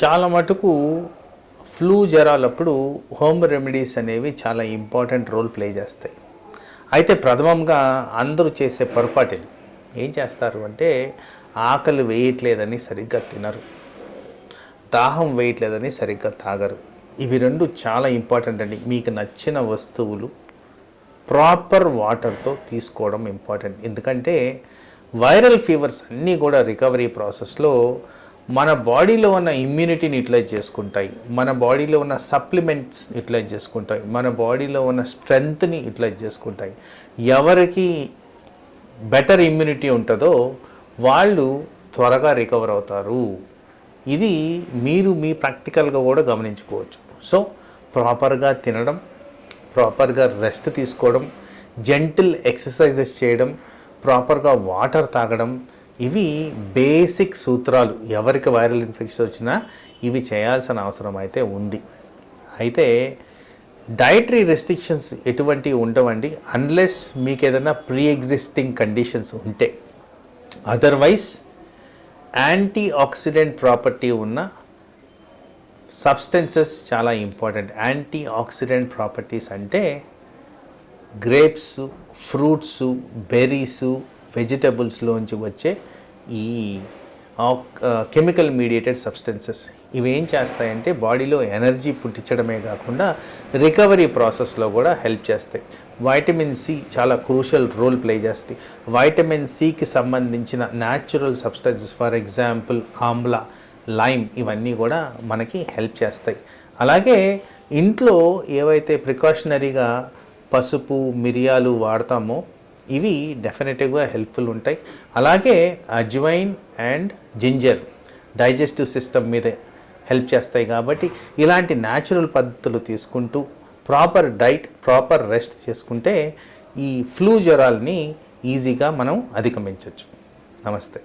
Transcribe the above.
చాలా మటుకు flu జ్వరాలప్పుడు home remedies అనేవి చాలా ఇంపార్టెంట్ రోల్ ప్లే చేస్తాయి. అయితే ప్రథమంగా అందరూ చేసే పొరపాటు ఇది ఏం చేస్తారు అంటే ఆకలి వేయట్లేదని సరిగ్గా తినరు. దాహం వేయట్లేదని సరిగ్గా తాగరు. ఇవి రెండు చాలా ఇంపార్టెంట్ అండి. మీకు నచ్చిన వస్తువులు ప్రాపర్ వాటర్తో తీసుకోవడం ఇంపార్టెంట్. ఎందుకంటే వైరల్ ఫీవర్స్ అన్నీ కూడా రికవరీ ప్రాసెస్లో మన బాడీలో ఉన్న ఇమ్యూనిటీని యూటిలైజ్ చేసుకుంటాయి. మన బాడీలో ఉన్న సప్లిమెంట్స్ యూటిలైజ్ చేసుకుంటాయి. మన బాడీలో ఉన్న స్ట్రెంగ్త్ని యూటిలైజ్ చేసుకుంటాయి. ఎవరికి బెటర్ ఇమ్యూనిటీ ఉంటుందో వాళ్ళు త్వరగా రికవర్ అవుతారు. ఇది మీరు మీ ప్రాక్టికల్గా కూడా గమనించుకోవచ్చు. సో ప్రాపర్గా తినడం ప్రాపర్గా రెస్ట్ తీసుకోవడం జెంటిల్ ఎక్సర్సైజెస్ చేయడం ప్రాపర్గా వాటర్ తాగడం ఇవి బేసిక్ సూత్రాలు. ఎవరికి వైరల్ ఇన్ఫెక్షన్ వచ్చినా ఇవి చేయాల్సిన అవసరం అయితే ఉంది. అయితే డైటరీ రెస్ట్రిక్షన్స్ ఎటువంటివి ఉండవండి. అన్లెస్ మీకు ఏదైనా ప్రీ ఎగ్జిస్టింగ్ కండిషన్స్ ఉంటే. అదర్వైజ్ యాంటీ ఆక్సిడెంట్ ప్రాపర్టీ ఉన్న సబ్స్టెన్సెస్ చాలా ఇంపార్టెంట్ యాంటీ ఆక్సిడెంట్ ప్రాపర్టీస్ అంటే గ్రేప్స్ ఫ్రూట్స్ బెర్రీస్ వెజిటబుల్స్లోంచి వచ్చే ఈ కెమికల్ మీడియేటెడ్ సబ్స్టెన్సెస్. ఇవేం చేస్తాయంటే బాడీలో ఎనర్జీ పుట్టించడమే కాకుండా రికవరీ ప్రాసెస్లో కూడా హెల్ప్ చేస్తాయి. వైటమిన్ సి చాలా క్రూషల్ రోల్ ప్లే చేస్తాయి. వైటమిన్ సికి సంబంధించిన natural substances for example amla lime ఇవన్నీ కూడా మనకి హెల్ప్ చేస్తాయి. అలాగే ఇంట్లో ఏవైతే ప్రికాషనరీగా పసుపు మిరియాలు వాడతామో ఇవి డెఫినెటివ్గా హెల్ప్ఫుల్ ఉంటాయి. అలాగే ajwain and ginger digestive system మీద హెల్ప్ చేస్తాయి కాబట్టి ఇలాంటి న్యాచురల్ పద్ధతులు తీసుకుంటూ ప్రాపర్ డైట్ ప్రాపర్ రెస్ట్ చేసుకుంటే ఈ ఫ్లూ జ్వరాల్ని ఈజీగా మనం అధిగమించవచ్చు నమస్తే.